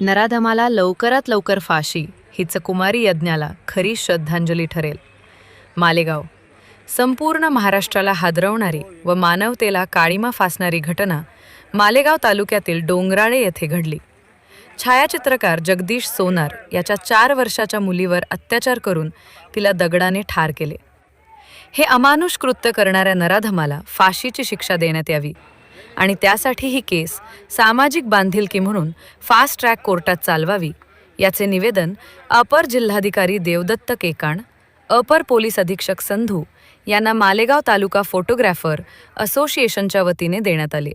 नराधमाला लवकरात लवकर फाशी हीच कुमारी यज्ञाला खरी श्रद्धांजली ठरेल. मालेगाव. संपूर्ण महाराष्ट्राला हादरवणारी व मानवतेला काळीमा फासणारी घटना मालेगाव तालुक्यातील डोंगराळे येथे घडली. छायाचित्रकार जगदीश सोनार याच्या चार वर्षाच्या मुलीवर अत्याचार करून तिला दगडाने ठार केले. हे अमानुष कृत्य करणाऱ्या नराधमाला फाशीची शिक्षा देण्यात यावी आणि त्यासाठी ही केस सामाजिक बांधिलकी म्हणून फास्ट ट्रॅक कोर्टात चालवावी. याचे निवेदन अपर जिल्हाधिकारी देवदत्त केकाण अपर पोलीस अधीक्षक संधू यांना मालेगाव तालुका फोटोग्राफर असोसिएशनच्या वतीने देण्यात आले.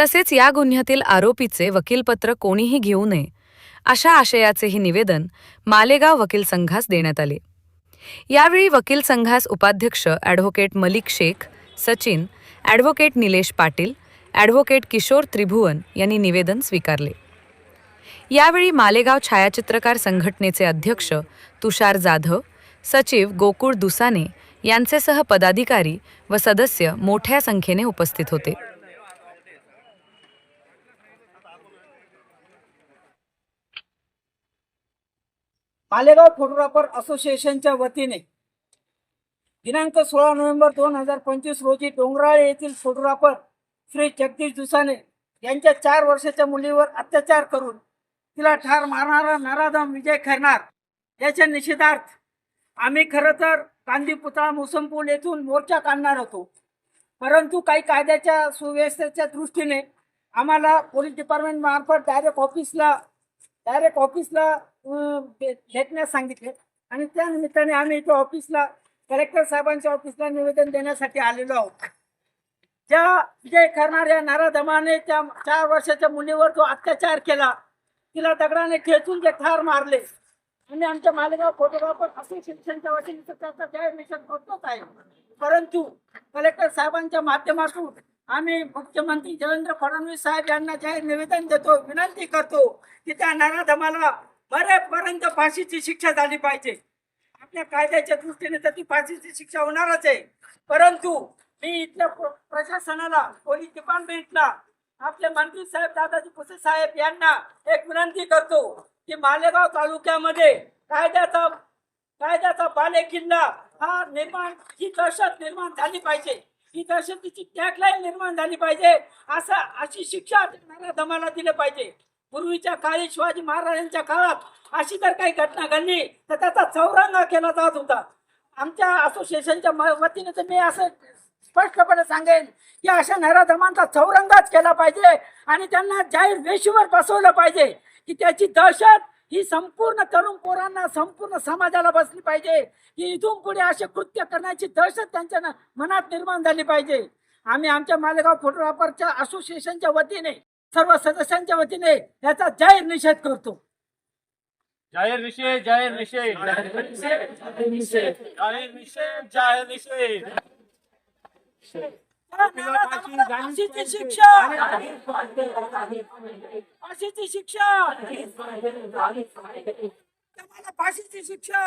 तसेच या गुन्ह्यातील आरोपीचे वकीलपत्र कोणीही घेऊ नये अशा आशयाचेही निवेदन मालेगाव वकील संघास देण्यात आले. यावेळी वकील संघास उपाध्यक्ष advocate Malik Shaikh Sachin advocate Nilesh Patil advocate Kishor Tribhuvan यांनी निवेदन स्वीकारले. यावेळी मालेगाव छायाचित्रकार संघटनेचे अध्यक्ष तुषार जाधव सचिव गोकुळ दुसाने यांचेसह पदाधिकारी व सदस्य मोठ्या संख्येने उपस्थित होते. मालेगाव फोटोग्राफर असोसिएशनच्या वतीने दिनांक सोळा नोव्हेंबर दोन हजार पंचवीस रोजी डोंगराळे येथील फोटोग्राफर श्री जगदीश दुसाने यांच्या चार वर्षाच्या मुलीवर अत्याचार करून तिला ठार मारणारा नराधम विजय खैरनार याच्या निषेधार्थ आम्ही खरं तर गांधी पुतळा मोसमपूल येथून मोर्चा काढणार होतो. परंतु काही कायद्याच्या सुव्यवस्थेच्या दृष्टीने आम्हाला पोलीस डिपार्टमेंट मार्फत डायरेक्ट ऑफिसला डायरेक्ट ऑफिसला भेटण्यास सांगितले आणि त्या निमित्ताने आम्ही इथे ऑफिसला कलेक्टर साहेबांच्या ऑफिसला निवेदन देण्यासाठी आलेलो आहोत. ज्या विजय करणाऱ्या नाराधमाने त्या चार वर्षाच्या मुलीवर जो अत्याचार केला तिला दगडाने खेचून ते ठार मारले आणि आमच्या मालेगाव फोटोग्राफर असोसिएशनच्या वतीने त्याचा जाहीर निषेध आहे. परंतु कलेक्टर साहेबांच्या माध्यमातून आम्ही मुख्यमंत्री देवेंद्र फडणवीस साहेब यांना जाहीर निवेदन देतो विनंती करतो की त्या नराधमाला बरेपर्यंत फाशीची शिक्षा झाली पाहिजे. आपल्या कायद्याच्या दृष्टीने तर ती फाशीची शिक्षा होणारच आहे. परंतु मी इथल्या प्र- प्रशासनाला पोलीस डिपार्टमेंटला आपले मंत्री साहेब दादाजी भुसे साहेब यांना एक विनंती करतो की मालेगाव तालुक्यामध्ये कायद्याचा कायद्याचा बाले किल्ला हा निर्माण ही दहशत निर्माण झाली पाहिजे. ही दहशतीची टॅगलाईन निर्माण झाली पाहिजे. असं अशी शिक्षा देणाऱ्या दमाला दिलं पाहिजे. पूर्वीच्या काळी शिवाजी महाराजांच्या काळात अशी जर काही घटना घडली तर त्याचा चौरंगा केला जात होता. आमच्या असोसिएशनच्या म- वतीने तर मी असं स्पष्टपणे सांगेन की अशा नराधमांचा चौरंगाच केला पाहिजे आणि त्यांना जाहीर वेशीवर बसवलं पाहिजे की त्याची दहशत ही संपूर्ण तरुण पोरांना संपूर्ण समाजाला बसली पाहिजे. की इथून पुढे असे कृत्य करण्याची दहशत त्यांच्या मनात निर्माण झाली पाहिजे. आम्ही आमच्या मालेगाव फोटोग्राफरच्या असोसिएशनच्या वतीने सर्व सदस्यांच्या वतीने याचा जाहीर निषेध करतो. जाहीर निषेध जाहीर निषेध. जाहीर निषेध जाहीर निषेध. जाहीर निषेध फाशीची शिक्षा. फाशीची शिक्षा. तुम्हाला फाशीची शिक्षा.